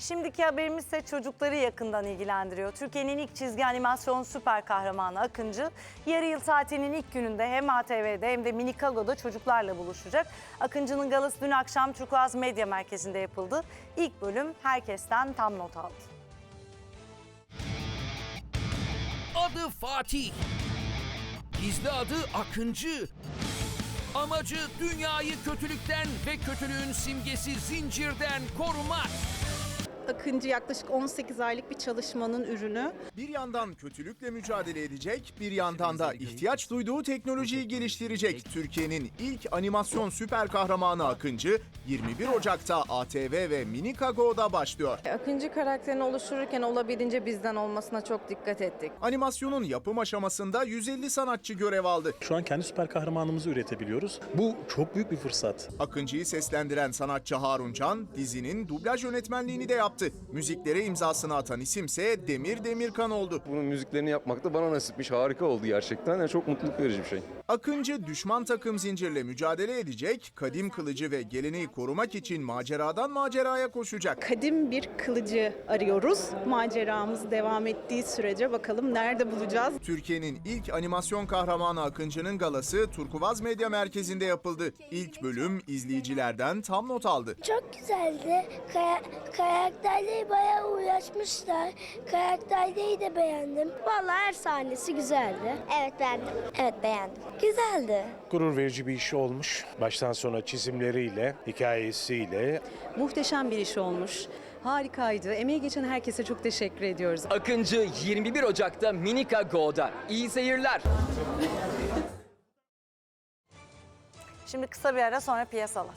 Şimdiki haberimiz ise çocukları yakından ilgilendiriyor. Türkiye'nin ilk çizgi animasyon süper kahramanı Akıncı, yarı yıl tatilinin ilk gününde hem ATV'de hem de Minikago'da çocuklarla buluşacak. Akıncı'nın galası dün akşam Turkuaz Medya Merkezi'nde yapıldı. İlk bölüm herkesten tam not aldı. Adı Fatih. Gizli adı Akıncı. Amacı dünyayı kötülükten ve kötülüğün simgesi zincirden korumak. Akıncı yaklaşık 18 aylık bir çalışmanın ürünü. Bir yandan kötülükle mücadele edecek, bir yandan da ihtiyaç duyduğu teknolojiyi geliştirecek. Türkiye'nin ilk animasyon süper kahramanı Akıncı 21 Ocak'ta ATV ve Minikago'da başlıyor. Akıncı karakterini oluştururken olabildiğince bizden olmasına çok dikkat ettik. Animasyonun yapım aşamasında 150 sanatçı görev aldı. Şu an kendi süper kahramanımızı üretebiliyoruz. Bu çok büyük bir fırsat. Akıncı'yı seslendiren sanatçı Harun Can dizinin dublaj yönetmenliğini de yaptı. Müziklere imzasını atan isimse Demir Demirkan oldu. Bunun müziklerini yapmak da bana nasipmiş. Harika oldu gerçekten. Yani çok mutluluk verici bir şey. Akıncı düşman takım zincirle mücadele edecek, kadim kılıcı ve geleneği korumak için maceradan maceraya koşacak. Kadim bir kılıcı arıyoruz. Maceramız devam ettiği sürece bakalım nerede bulacağız. Türkiye'nin ilk animasyon kahramanı Akıncı'nın galası Turkuvaz Medya Merkezi'nde yapıldı. İlk bölüm izleyicilerden tam not aldı. Çok güzeldi. Kaya, karakterleri bayağı uğraşmışlar. Karakterleri de beğendim. Vallahi her sahnesi güzeldi. Evet beğendim. Evet beğendim. Güzeldi. gurur verici bir iş olmuş. Baştan sona çizimleriyle, hikayesiyle. Muhteşem bir iş olmuş. Harikaydı. Emeği geçen herkese çok teşekkür ediyoruz. Akıncı 21 Ocak'ta Minika Go'da. İyi seyirler. Şimdi kısa bir ara sonra piyasalar.